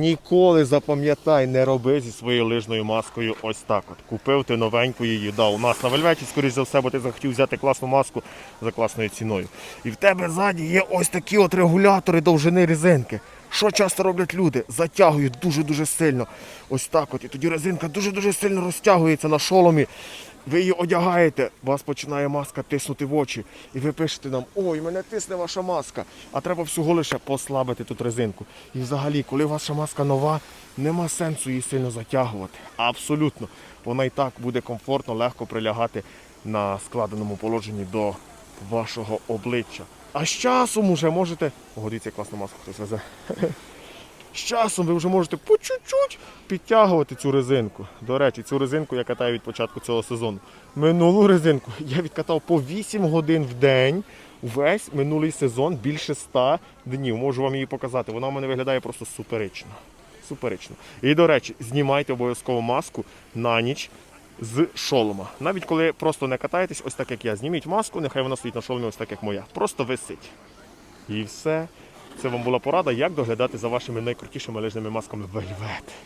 Ніколи запам'ятай, не роби зі своєю лижною маскою ось так. От купив ти новеньку її, да, у нас на вельветі, скоріш за все, бо ти захотів взяти класну маску за класною ціною. І в тебе ззаді є ось такі от регулятори довжини резинки. Що часто роблять люди? Затягують дуже-дуже сильно. Ось так от. І тоді резинка дуже-дуже сильно розтягується на шоломі. Ви її одягаєте, вас починає маска тиснути в очі. І ви пишете нам, ой, мене тисне ваша маска. А треба всього лише послабити тут резинку. І взагалі, коли ваша маска нова, нема сенсу її сильно затягувати. Абсолютно. Вона і так буде комфортно, легко прилягати на складеному положенні до вашого обличчя. А з часом уже можете. О, дивіться, класну маску хтось везе. З часом ви вже можете по чуть-чуть підтягувати цю резинку. До речі, цю резинку я катаю від початку цього сезону. Минулу резинку я відкатав по 8 годин в день. Весь минулий сезон більше 100 днів. Можу вам її показати. Вона в мене виглядає просто суперично. Суперично. І до речі, знімайте обов'язково маску на ніч з шолома. Навіть коли просто не катаєтесь, ось так як я. Зніміть маску, нехай вона стоїть на шоломі, ось так як моя. Просто висить. І все. Це вам була порада, як доглядати за вашими найкрутішими лижними масками Velvet.